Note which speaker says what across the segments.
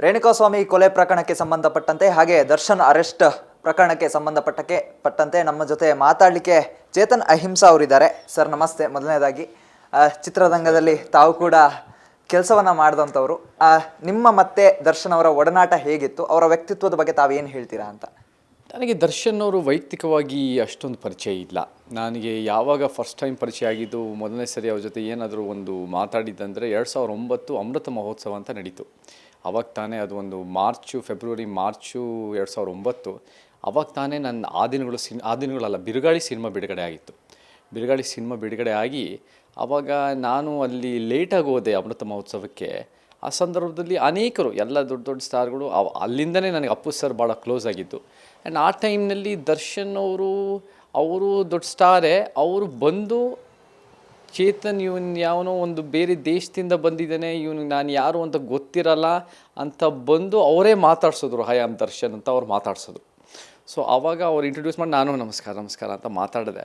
Speaker 1: ರೇಣುಕಾಸ್ವಾಮಿ ಕೊಲೆ ಪ್ರಕರಣಕ್ಕೆ ಸಂಬಂಧಪಟ್ಟಂತೆ ಹಾಗೆ ದರ್ಶನ್ ಅರೆಸ್ಟ್ ಪ್ರಕರಣಕ್ಕೆ ಸಂಬಂಧಪಟ್ಟಕ್ಕೆ ಪಟ್ಟಂತೆ ನಮ್ಮ ಜೊತೆ ಮಾತಾಡಲಿಕ್ಕೆ ಚೇತನ್ ಅಹಿಂಸಾ ಅವರಿದ್ದಾರೆ. ಸರ್, ನಮಸ್ತೆ. ಮೊದಲನೇದಾಗಿ ಚಿತ್ರರಂಗದಲ್ಲಿ ತಾವು ಕೂಡ ಕೆಲಸವನ್ನ ಮಾಡಿದಂಥವ್ರು. ನಿಮ್ಮ ಮತ್ತೆ ದರ್ಶನ್ ಅವರ ಒಡನಾಟ ಹೇಗಿತ್ತು? ಅವರ ವ್ಯಕ್ತಿತ್ವದ ಬಗ್ಗೆ ತಾವೇನು ಹೇಳ್ತೀರಾ ಅಂತ?
Speaker 2: ನನಗೆ ದರ್ಶನ್ ಅವರು ವೈಯಕ್ತಿಕವಾಗಿ ಅಷ್ಟೊಂದು ಪರಿಚಯ ಇಲ್ಲ. ನನಗೆ ಯಾವಾಗ ಫಸ್ಟ್ ಟೈಮ್ ಪರಿಚಯ ಆಗಿದ್ದು, ಮೊದಲನೇ ಸರಿ ಅವ್ರ ಜೊತೆ ಏನಾದರೂ ಒಂದು ಮಾತಾಡಿದ್ದಂದರೆ ಎರಡು ಸಾವಿರದ ಒಂಬತ್ತು ಅಮೃತ ಮಹೋತ್ಸವ ಅಂತ ನಡೀತು. ಅವಾಗ ತಾನೇ ಅದು ಒಂದು ಮಾರ್ಚು, ಫೆಬ್ರವರಿ ಮಾರ್ಚು ಎರಡು ಸಾವಿರದ ಒಂಬತ್ತು ಅವಾಗ ತಾನೇ ನನ್ನ ಆ ದಿನಗಳು ಸಿನ್, ಆ ದಿನಗಳಲ್ಲ, ಬಿರುಗಾಳಿ ಸಿನಿಮಾ ಬಿಡುಗಡೆ ಆಗಿತ್ತು. ಬಿರುಗಾಳಿ ಸಿನಿಮಾ ಬಿಡುಗಡೆ ಆಗಿ, ಅವಾಗ ನಾನು ಅಲ್ಲಿ ಲೇಟಾಗಿ ಹೋದೆ ಅಮೃತ ಮಹೋತ್ಸವಕ್ಕೆ. ಆ ಸಂದರ್ಭದಲ್ಲಿ ಅನೇಕರು, ಎಲ್ಲ ದೊಡ್ಡ ದೊಡ್ಡ ಸ್ಟಾರ್ಗಳು, ಅವ್- ಅಲ್ಲಿಂದನೇ ನನಗೆ ಅಪ್ಪು ಸರ್ ಭಾಳ ಕ್ಲೋಸ್ ಆಗಿತ್ತು ಆ್ಯಂಡ್ ಆ ಟೈಮ್ನಲ್ಲಿ ದರ್ಶನ್ ಅವರು ಅವರು ದೊಡ್ಡ ಸ್ಟಾರೇ, ಅವರು ಬಂದು ಚೇತನ್ ಇವನ್ ಯಾವನೋ ಒಂದು ಬೇರೆ ದೇಶದಿಂದ ಬಂದಿದ್ದಾನೆ ಇವನು ನಾನು ಯಾರು ಅಂತ ಗೊತ್ತಿರಲ್ಲ ಅಂತ ಬಂದು ಅವರೇ ಮಾತಾಡ್ಸಿದ್ರು ಹಯಾಮ್ ದರ್ಶನ್ ಅಂತ ಅವ್ರು ಮಾತಾಡ್ಸಿದ್ರು. ಸೊ ಆವಾಗ ಅವ್ರು ಇಂಟ್ರೊಡ್ಯೂಸ್ ಮಾಡಿ ನಾನು ನಮಸ್ಕಾರ ನಮಸ್ಕಾರ ಅಂತ ಮಾತಾಡಿದೆ.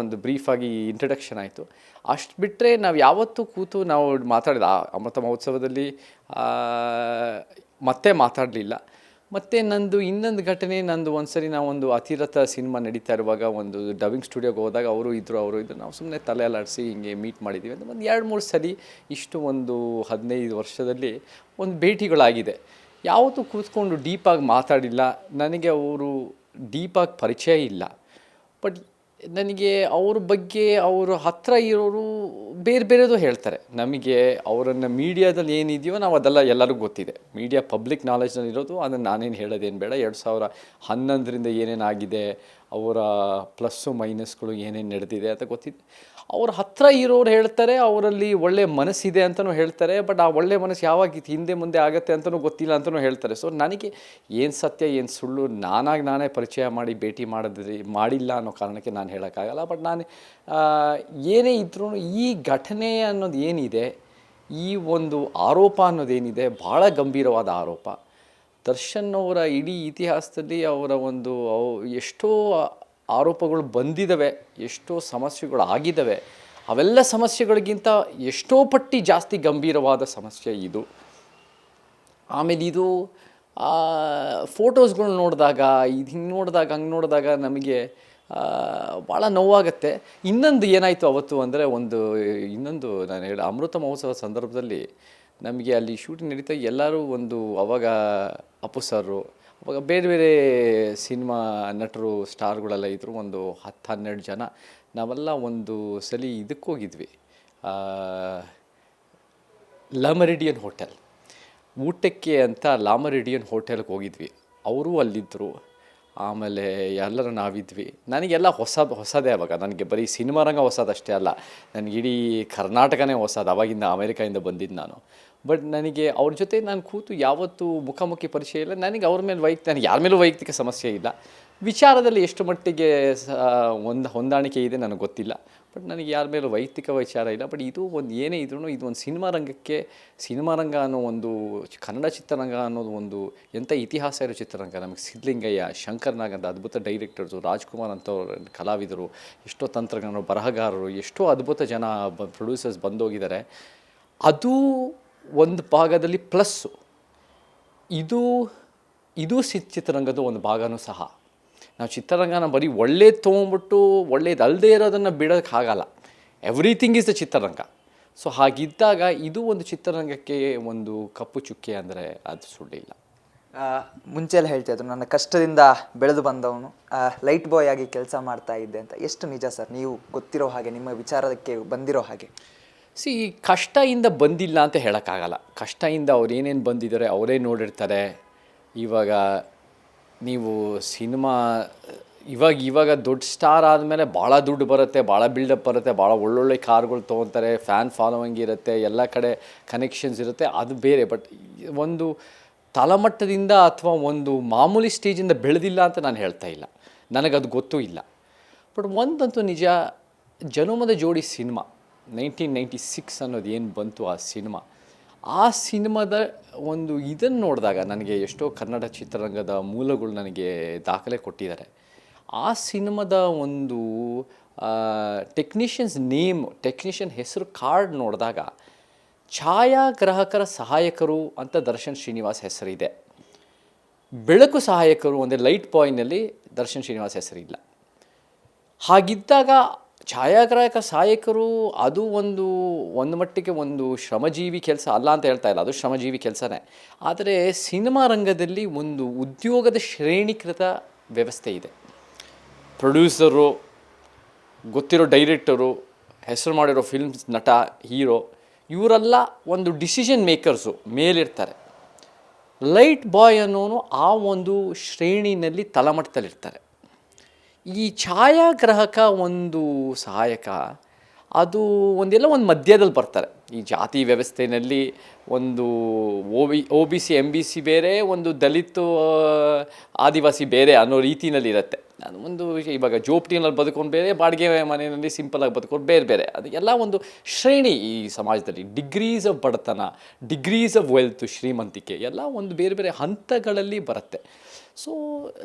Speaker 2: ಒಂದು ಬ್ರೀಫಾಗಿ ಇಂಟ್ರಡಕ್ಷನ್ ಆಯಿತು. ಅಷ್ಟು ಬಿಟ್ಟರೆ ನಾವು ಯಾವತ್ತೂ ಕೂತು ನಾವು ಮಾತಾಡಿದ ಅಮೃತ ಮಹೋತ್ಸವದಲ್ಲಿ ಮತ್ತೆ ಮಾತಾಡಲಿಲ್ಲ. ಮತ್ತು ನಂದು ಇನ್ನೊಂದು ಘಟನೆ, ನಂದು ಒಂದ್ಸರಿ ನಾವು ಒಂದು ಅತಿರಥ ಸಿನಿಮಾ ನಡೀತಾ ಇರುವಾಗ ಒಂದು ಡಬ್ಬಿಂಗ್ ಸ್ಟುಡಿಯೋಗೆ ಹೋದಾಗ ಅವರು ಇದ್ದರು ಅವರು ಇದ್ದರು ನಾವು ಸುಮ್ಮನೆ ತಲೆ ಅಲ್ಲಾಡಿಸಿ ಹಿಂಗೆ ಮೀಟ್ ಮಾಡಿದ್ದೀವಿ ಅಂತ ಒಂದು ಎರಡು ಮೂರು ಸಲ ಇಷ್ಟು ಒಂದು ಹದಿನೈದು ವರ್ಷದಲ್ಲಿ ಒಂದು ಭೇಟಿಗಳಾಗಿದೆ. ಯಾವತ್ತೂ ಕೂತ್ಕೊಂಡು ಡೀಪಾಗಿ ಮಾತಾಡಿಲ್ಲ. ನನಗೆ ಅವರು ಡೀಪಾಗಿ ಪರಿಚಯ ಇಲ್ಲ. ಬಟ್ ನನಗೆ ಅವ್ರ ಬಗ್ಗೆ ಅವರು ಹತ್ತಿರ ಇರೋರು ಬೇರೆ ಬೇರೆದು ಹೇಳ್ತಾರೆ. ನಮಗೆ ಅವರನ್ನು ಮೀಡಿಯಾದಲ್ಲಿ ಏನಿದೆಯೋ ನಾವು ಅದೆಲ್ಲ ಎಲ್ಲರಿಗೂ ಗೊತ್ತಿದೆ. ಮೀಡಿಯಾ ಪಬ್ಲಿಕ್ ನಾಲೆಜ್ನಲ್ಲಿ ಇರೋದು, ಅದನ್ನು ನಾನೇನು ಹೇಳೋದೇನು ಬೇಡ. ಎರಡು ಸಾವಿರ ಹನ್ನೊಂದರಿಂದ ಏನೇನಾಗಿದೆ, ಅವರ ಪ್ಲಸ್ಸು ಮೈನಸ್ಗಳು ಏನೇನು ನಡೆದಿದೆ ಅಂತ ಗೊತ್ತಿದೆ. ಅವ್ರ ಹತ್ರ ಇರೋರು ಹೇಳ್ತಾರೆ, ಅವರಲ್ಲಿ ಒಳ್ಳೆ ಮನಸ್ಸಿದೆ ಅಂತಲೂ ಹೇಳ್ತಾರೆ, ಬಟ್ ಆ ಒಳ್ಳೆ ಮನಸ್ಸು ಯಾವಾಗ ಹಿಂದೆ ಮುಂದೆ ಆಗುತ್ತೆ ಅಂತಲೂ ಗೊತ್ತಿಲ್ಲ ಅಂತಲೂ ಹೇಳ್ತಾರೆ. ಸೊ ನನಗೆ ಏನು ಸತ್ಯ, ಏನು ಸುಳ್ಳು ನಾನಾಗಿ ನಾನೇ ಪರಿಚಯ ಮಾಡಿ ಭೇಟಿ ಮಾಡಿದ್ರಿ, ಮಾಡಿಲ್ಲ ಅನ್ನೋ ಕಾರಣಕ್ಕೆ ನಾನು ಹೇಳೋಕ್ಕಾಗಲ್ಲ. ಬಟ್ ನಾನು ಏನೇ ಇದ್ರೂ ಈ ಘಟನೆ ಅನ್ನೋದು ಏನಿದೆ, ಈ ಒಂದು ಆರೋಪ ಅನ್ನೋದೇನಿದೆ ಭಾಳ ಗಂಭೀರವಾದ ಆರೋಪ. ದರ್ಶನ್ ಅವರ ಇಡೀ ಇತಿಹಾಸದಲ್ಲಿ ಅವರ ಒಂದು ಎಷ್ಟೋ ಆರೋಪಗಳು ಬಂದಿದ್ದಾವೆ ಎಷ್ಟೋ ಸಮಸ್ಯೆಗಳು ಆಗಿದ್ದಾವೆ ಅವೆಲ್ಲ ಸಮಸ್ಯೆಗಳಿಗಿಂತ ಎಷ್ಟೋ ಪಟ್ಟಿ ಜಾಸ್ತಿ ಗಂಭೀರವಾದ ಸಮಸ್ಯೆ ಇದು. ಆಮೇಲೆ ಇದು ಫೋಟೋಸ್ಗಳು ನೋಡಿದಾಗ, ಇದು ಹಿಂಗೆ ನೋಡಿದಾಗ, ಹಂಗೆ ನೋಡಿದಾಗ ನಮಗೆ ಭಾಳ ನೋವಾಗುತ್ತೆ. ಇನ್ನೊಂದು ಏನಾಯಿತು ಅವತ್ತು ಅಂದರೆ ಒಂದು, ಇನ್ನೊಂದು ನಾನು ಹೇಳಿ, ಅಮೃತ ಮಹೋತ್ಸವ ಸಂದರ್ಭದಲ್ಲಿ ನಮಗೆ ಅಲ್ಲಿ ಶೂಟಿಂಗ್ ನಡೀತಾ ಎಲ್ಲರೂ ಒಂದು ಅವಾಗ ಅಪ್ಪು ಸರು ಅವಾಗ ಬೇರೆ ಬೇರೆ ಸಿನಿಮಾ ನಟರು, ಸ್ಟಾರ್ಗಳೆಲ್ಲ ಇದ್ದರು ಒಂದು ಹತ್ತು ಹನ್ನೆರಡು ಜನ. ನಾವೆಲ್ಲ ಒಂದು ಸಲ ಇದಕ್ಕೆ ಹೋಗಿದ್ವಿ. ಲಾಮರಿಡಿಯನ್ ಹೋಟೆಲ್ ಊಟಕ್ಕೆ ಅಂತ ಲಾಮರಿಡಿಯನ್ ಹೋಟೆಲ್ಗೆ ಹೋಗಿದ್ವಿ. ಅವರು ಅಲ್ಲಿದ್ದರು ಆಮೇಲೆ ಎಲ್ಲರೂ ನಾವಿದ್ವಿ. ನನಗೆಲ್ಲ ಹೊಸ ಹೊಸದೇ ಅವಾಗ. ನನಗೆ ಬರೀ ಸಿನಿಮಾ ರಂಗ ಹೊಸದಷ್ಟೇ ಅಲ್ಲ. ನನಗೆ ಇಡೀ ಕರ್ನಾಟಕನೇ ಹೊಸದು. ಅವಾಗಿಂದ ಅಮೇರಿಕಾಯಿಂದ ಬಂದಿದ್ದು ನಾನು. ಬಟ್ ನನಗೆ ಅವ್ರ ಜೊತೆ ನಾನು ಕೂತು ಯಾವತ್ತೂ ಮುಖಾಮುಖಿ ಪರಿಚಯ ಇಲ್ಲ. ನನಗೆ ಅವ್ರ ಮೇಲೆ ವೈಯಕ್ತಿಕ ನನಗೆ ಯಾರ ಮೇಲೂ ವೈಯಕ್ತಿಕ ಸಮಸ್ಯೆ ಇಲ್ಲ. ವಿಚಾರದಲ್ಲಿ ಎಷ್ಟು ಮಟ್ಟಿಗೆ ಒಂದು ಹೊಂದಾಣಿಕೆ ಇದೆ ನನಗೆ ಗೊತ್ತಿಲ್ಲ. ಬಟ್ ನನಗೆ ಯಾರ ಮೇಲೂ ವೈಯಕ್ತಿಕ ವಿಚಾರ ಇಲ್ಲ. ಬಟ್ ಇದು ಒಂದು ಏನೇ ಇದ್ರೂ ಇದು ಒಂದು ಸಿನಿಮಾ ರಂಗಕ್ಕೆ, ಸಿನಿಮಾ ರಂಗ ಅನ್ನೋ ಒಂದು ಕನ್ನಡ ಚಿತ್ರರಂಗ ಅನ್ನೋದು ಒಂದು ಎಂಥ ಇತಿಹಾಸ ಇರೋ ಚಿತ್ರರಂಗ. ನಮಗೆ ಸಿದ್ಧಲಿಂಗಯ್ಯ, ಶಂಕರ್ ನಾಗ್ ಅಂತ ಅದ್ಭುತ ಡೈರೆಕ್ಟರ್ಸು, ರಾಜ್ಕುಮಾರ್ ಅಂತವ್ರ ಕಲಾವಿದರು, ಎಷ್ಟೋ ತಂತ್ರಜ್ಞರು ಬರಹಗಾರರು, ಎಷ್ಟೋ ಅದ್ಭುತ ಜನ ಪ್ರೊಡ್ಯೂಸರ್ಸ್ ಬಂದೋಗಿದ್ದಾರೆ. ಅದು ಒಂದು ಭಾಗದಲ್ಲಿ ಪ್ಲಸ್ಸು ಇದು ಇದು ಸಿ ಚಿತ್ರರಂಗದ ಒಂದು ಭಾಗನೂ ಸಹ. ನಾವು ಚಿತ್ರರಂಗನ ಬರೀ ಒಳ್ಳೇದು ತೊಗೊಂಬಿಟ್ಟು ಒಳ್ಳೇದು ಅಲ್ಲದೆ ಇರೋದನ್ನು ಬಿಡೋಕ್ಕಾಗಲ್ಲ ಎವ್ರಿಥಿಂಗ್ ಇಸ್ ದ ಚಿತ್ರರಂಗ. ಸೊ ಹಾಗಿದ್ದಾಗ ಇದು ಒಂದು ಚಿತ್ರರಂಗಕ್ಕೆ ಒಂದು ಕಪ್ಪು ಚುಕ್ಕೆ ಅಂದರೆ ಅದು ಸುಳ್ಳಿಲ್ಲ
Speaker 1: ಮುಂಚೆ ಎಲ್ಲ ಹೇಳ್ತಾ ಇದ್ರು, ನನ್ನ ಕಷ್ಟದಿಂದ ಬೆಳೆದು ಬಂದವನು ಲೈಟ್ ಬಾಯ್ ಆಗಿ ಕೆಲಸ ಮಾಡ್ತಾ ಇದ್ದೆ ಅಂತ. ಎಷ್ಟು ನಿಜ ಸರ್? ನೀವು ಗೊತ್ತಿರೋ ಹಾಗೆ, ನಿಮ್ಮ ವಿಚಾರಕ್ಕೆ ಬಂದಿರೋ ಹಾಗೆ.
Speaker 2: ಸಿ ಕಷ್ಟದಿಂದ ಬಂದಿಲ್ಲ ಅಂತ ಹೇಳೋಕ್ಕಾಗಲ್ಲ. ಕಷ್ಟದಿಂದ ಅವ್ರು ಏನೇನು ಬಂದಿದ್ದಾರೆ ಅವರೇ ನೋಡಿರ್ತಾರೆ. ಇವಾಗ ನೀವು ಸಿನಿಮಾ, ಇವಾಗ ಇವಾಗ ದೊಡ್ಡ ಸ್ಟಾರ್ ಆದಮೇಲೆ ಭಾಳ ದುಡ್ಡು ಬರುತ್ತೆ, ಭಾಳ ಬಿಲ್ಡಪ್ ಬರುತ್ತೆ, ಭಾಳ ಒಳ್ಳೊಳ್ಳೆ ಕಾರ್ಗಳು ತೊಗೊತಾರೆ ಫ್ಯಾನ್ ಫಾಲೋವಿಂಗ್ ಇರುತ್ತೆ, ಎಲ್ಲ ಕಡೆ ಕನೆಕ್ಷನ್ಸ್ ಇರುತ್ತೆ, ಅದು ಬೇರೆ. ಬಟ್ ಒಂದು ತಳಮಟ್ಟದಿಂದ ಅಥವಾ ಒಂದು ಮಾಮೂಲಿ ಸ್ಟೇಜಿಂದ ಬೆಳೆದಿಲ್ಲ ಅಂತ ನಾನು ಹೇಳ್ತಾ ಇಲ್ಲ. ನನಗದು ಗೊತ್ತೂ ಇಲ್ಲ. ಬಟ್ ಒಂದಂತೂ ನಿಜ, ಜನುಮದ ಜೋಡಿ ಸಿನಿಮಾ. ನೈನ್ಟೀನ್ ನೈಂಟಿ ಸಿಕ್ಸ್ ಅನ್ನೋದು ಏನು ಬಂತು ಆ ಸಿನಿಮಾ? ಆ ಸಿನಿಮಾದ ಒಂದು ಇದನ್ನು ನೋಡಿದಾಗ ನನಗೆ ಎಷ್ಟೋ ಕನ್ನಡ ಚಿತ್ರರಂಗದ ಮೂಲಗಳು ನನಗೆ ದಾಖಲೆ ಕೊಟ್ಟಿದ್ದಾರೆ. ಆ ಸಿನಿಮಾದ ಒಂದು ಟೆಕ್ನಿಷಿಯನ್ಸ್ ನೇಮ್ ಟೆಕ್ನಿಷಿಯನ್ ಹೆಸರು ಕಾರ್ಡ್ ನೋಡಿದಾಗ ಛಾಯಾಗ್ರಾಹಕರ ಸಹಾಯಕರು ಅಂತ ದರ್ಶನ್ ಶ್ರೀನಿವಾಸ್ ಹೆಸರಿದೆ. ಬೆಳಕು ಸಹಾಯಕರು ಅಂದರೆ ಲೈಟ್ ಪಾಯಿಂಟ್ನಲ್ಲಿ ದರ್ಶನ್ ಶ್ರೀನಿವಾಸ್ ಹೆಸರಿಲ್ಲ. ಹಾಗಿದ್ದಾಗ ಛಾಯಾಗ್ರಾಹಕ ಸಹಾಯಕರು ಅದು ಒಂದು ಒಂದು ಮಟ್ಟಿಗೆ ಒಂದು ಶ್ರಮಜೀವಿ ಕೆಲಸ ಅಲ್ಲ ಅಂತ ಹೇಳ್ತಾ ಇಲ್ಲ. ಅದು ಶ್ರಮಜೀವಿ ಕೆಲಸನೇ. ಆದರೆ ಸಿನಿಮಾ ರಂಗದಲ್ಲಿ ಒಂದು ಉದ್ಯೋಗದ ಶ್ರೇಣೀಕೃತ ವ್ಯವಸ್ಥೆ ಇದೆ. ಪ್ರೊಡ್ಯೂಸರು, ಗೊತ್ತಿರೋ ಡೈರೆಕ್ಟರು, ಹೆಸರು ಮಾಡಿರೋ ಫಿಲ್ಮ್ಸ್ ನಟ, ಹೀರೋ, ಇವರೆಲ್ಲ ಒಂದು ಡಿಸಿಷನ್ ಮೇಕರ್ಸು ಮೇಲಿರ್ತಾರೆ. ಲೈಟ್ ಬಾಯ್ ಅನ್ನೋನು ಆ ಒಂದು ಶ್ರೇಣಿನಲ್ಲಿ ತಳಮಟ್ಟದಲ್ಲಿರ್ತಾರೆ. ಈ ಛಾಯಾಗ್ರಾಹಕ ಒಂದು ಸಹಾಯಕ ಅದು ಒಂದೆಲ್ಲ ಒಂದು ಮಧ್ಯದಲ್ಲಿ ಬರ್ತಾರೆ. ಈ ಜಾತಿ ವ್ಯವಸ್ಥೆಯಲ್ಲಿ ಒಂದು O B C M B C ಬೇರೆ, ಒಂದು ದಲಿತ ಆದಿವಾಸಿ ಬೇರೆ ಅನ್ನೋ ರೀತಿನಲ್ಲಿ ಇರುತ್ತೆ. ನಾನು ಒಂದು ಇವಾಗ ಜೋಪ್ಟಿನಲ್ಲಿ ಬದುಕೊಂಡು ಬೇರೆ, ಬಾಡಿಗೆ ಮನೆಯಲ್ಲಿ ಸಿಂಪಲಾಗಿ ಬದುಕೊಂಡು ಬೇರೆ ಬೇರೆ. ಅದು ಎಲ್ಲ ಒಂದು ಶ್ರೇಣಿ ಈ ಸಮಾಜದಲ್ಲಿ. ಡಿಗ್ರೀಸ್ ಆಫ್ ಬಡತನ ಡಿಗ್ರೀಸ್ ಆಫ್ ವೆಲ್ತ್ ಶ್ರೀಮಂತಿಕೆ, ಎಲ್ಲ ಒಂದು ಬೇರೆ ಬೇರೆ ಹಂತಗಳಲ್ಲಿ ಬರುತ್ತೆ. ಸೊ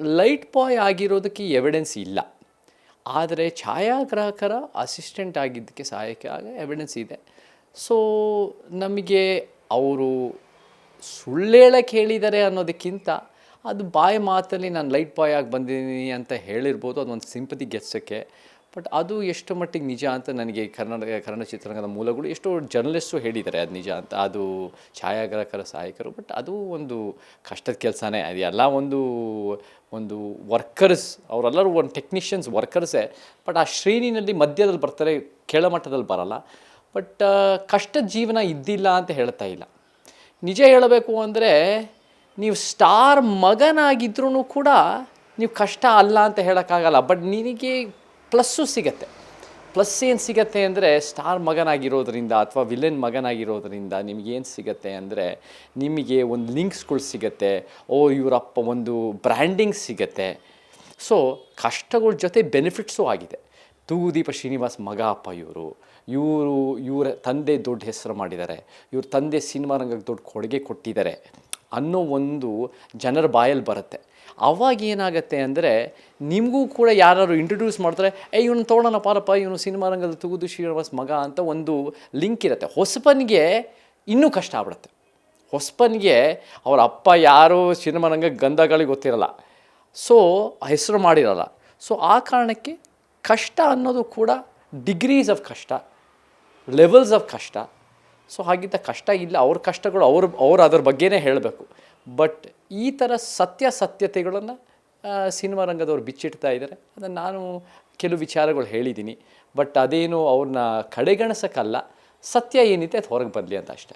Speaker 2: ಲೈಟ್ ಬಾಯ್ ಆಗಿರೋದಕ್ಕೆ ಎವಿಡೆನ್ಸ್ ಇಲ್ಲ. ಆದರೆ ಛಾಯಾಗ್ರಾಹಕರ ಅಸಿಸ್ಟೆಂಟ್ ಆಗಿದ್ದಕ್ಕೆ ಸಹಾಯಕ್ಕೆ ಆಗ ಎವಿಡೆನ್ಸ್ ಇದೆ. ಸೊ ನಮಗೆ ಅವರು ಸುಳ್ಳೇಳಕ್ಕೆ ಹೇಳಿದ್ದಾರೆ ಅನ್ನೋದಕ್ಕಿಂತ ಅದು ಬಾಯ್ ಮಾತಲ್ಲಿ ನಾನು ಲೈಟ್ ಬಾಯ್ ಆಗಿ ಬಂದಿದ್ದೀನಿ ಅಂತ ಹೇಳಿರ್ಬೋದು ಅದೊಂದು ಸಿಂಪತಿ ಗೆಚ್ಚಕ್ಕೆ ಬಟ್ ಅದು ಎಷ್ಟು ಮಟ್ಟಿಗೆ ನಿಜ ಅಂತ ನನಗೆ ಕನ್ನಡ ಕನ್ನಡ ಚಿತ್ರರಂಗದ ಮೂಲಗಳು ಎಷ್ಟೋ ಜರ್ನಲಿಸ್ಟು ಹೇಳಿದ್ದಾರೆ ಅದು ನಿಜ ಅಂತ. ಅದು ಛಾಯಾಗ್ರಾಹಕರ ಸಹಾಯಕರು ಬಟ್ ಅದು ಒಂದು ಕಷ್ಟದ ಕೆಲಸನೇ. ಅದು ಎಲ್ಲ ಒಂದು ಒಂದು ವರ್ಕರ್ಸ್ ಅವರೆಲ್ಲರೂ ಒಂದು ಟೆಕ್ನಿಷಿಯನ್ಸ್ ವರ್ಕರ್ಸೇ ಬಟ್ ಆ ಶ್ರೇಣಿನಲ್ಲಿ ಮಧ್ಯದಲ್ಲಿ ಬರ್ತಾರೆ, ಕೆಳಮಟ್ಟದಲ್ಲಿ ಬರಲ್ಲ. ಬಟ್ ಕಷ್ಟದ ಜೀವನ ಇದ್ದಿಲ್ಲ ಅಂತ ಹೇಳ್ತಾ ಇಲ್ಲ. ನಿಜ ಹೇಳಬೇಕು ಅಂದರೆ, ನೀವು ಸ್ಟಾರ್ ಮಗನಾಗಿದ್ರೂ ಕೂಡ ನೀವು ಕಷ್ಟ ಅಲ್ಲ ಅಂತ ಹೇಳೋಕ್ಕಾಗಲ್ಲ. ಬಟ್, ನಿನಗೆ ಪ್ಲಸ್ಸು ಸಿಗತ್ತೆ. ಪ್ಲಸ್ ಏನು ಸಿಗತ್ತೆ ಅಂದರೆ, ಸ್ಟಾರ್ ಮಗನಾಗಿರೋದ್ರಿಂದ ಅಥವಾ ವಿಲನ್ ಮಗನಾಗಿರೋದ್ರಿಂದ ನಿಮಗೇನು ಸಿಗತ್ತೆ ಅಂದರೆ, ನಿಮಗೆ ಒಂದು ಲಿಂಕ್ಸ್ಗಳು ಸಿಗತ್ತೆ. ಓ, ಇವರಪ್ಪ ಒಂದು ಬ್ರ್ಯಾಂಡಿಂಗ್ ಸಿಗತ್ತೆ. ಸೊ, ಕಷ್ಟಗಳ ಜೊತೆ ಬೆನಿಫಿಟ್ಸು ಆಗಿದೆ. ತೂದೀಪ ಶ್ರೀನಿವಾಸ್ ಮಗ ಅಪ್ಪ ಇವರು. ಇವರು, ಇವರ ತಂದೆ ದೊಡ್ಡ ಹೆಸರು ಮಾಡಿದ್ದಾರೆ. ಇವ್ರ ತಂದೆ ಸಿನಿಮಾ ರಂಗಕ್ಕೆ ದೊಡ್ಡ ಕೊಡುಗೆ ಕೊಟ್ಟಿದ್ದಾರೆ ಅನ್ನೋ ಒಂದು ಜನರ ಬಾಯಲ್ಲಿ ಬರುತ್ತೆ. ಅವಾಗ ಏನಾಗುತ್ತೆ ಅಂದರೆ ನಿಮಗೂ ಕೂಡ ಯಾರು ಇಂಟ್ರೊಡ್ಯೂಸ್ ಮಾಡ್ತಾರೆ ಏ ಇವನು ತೊಗೊಳೋಣ ಪಾರಪ್ಪ, ಇವನು ಸಿನಿಮಾ ರಂಗದ ತೂಗುದು ಶ್ರೀನಿವಾಸ್ ಮಗ ಅಂತ ಒಂದು ಲಿಂಕ್ ಇರುತ್ತೆ. ಹೊಸಬನಿಗೆ ಇನ್ನೂ ಕಷ್ಟ ಆಗ್ಬಿಡುತ್ತೆ. ಹೊಸಬನಿಗೆ ಅವರ ಅಪ್ಪ ಯಾರು ಸಿನಿಮಾ ರಂಗ ಗಂಧಗಳಿಗೆ ಗೊತ್ತಿರಲ್ಲ. ಸೊ ಹೆಸರು ಮಾಡಿರಲ್ಲ. ಸೊ ಆ ಕಾರಣಕ್ಕೆ ಕಷ್ಟ ಅನ್ನೋದು ಕೂಡ ಡಿಗ್ರೀಸ್ ಆಫ್ ಕಷ್ಟ ಲೆವೆಲ್ಸ್ ಆಫ್ ಕಷ್ಟ ಸೊ ಹಾಗಿದ್ದ ಕಷ್ಟ ಇಲ್ಲ, ಅವ್ರ ಕಷ್ಟಗಳು ಅವ್ರ, ಅವ್ರು ಅದ್ರ ಬಗ್ಗೆನೇ ಹೇಳಬೇಕು. ಬಟ್ ಈ ಥರ ಸತ್ಯಾಸತ್ಯತೆಗಳನ್ನು ಸಿನಿಮಾ ರಂಗದವ್ರು ಬಿಚ್ಚಿಡ್ತಾ ಇದ್ದಾರೆ ಅದನ್ನು ನಾನು ಕೆಲವು ವಿಚಾರಗಳು ಹೇಳಿದ್ದೀನಿ ಬಟ್ ಅದೇನು ಅವ್ರನ್ನ ಕಡೆಗಣಿಸೋಕ್ಕಲ್ಲ ಸತ್ಯ ಏನಿದೆ ಅದು ಹೊರಗೆ ಬರಲಿ ಅಂತ ಅಷ್ಟೇ.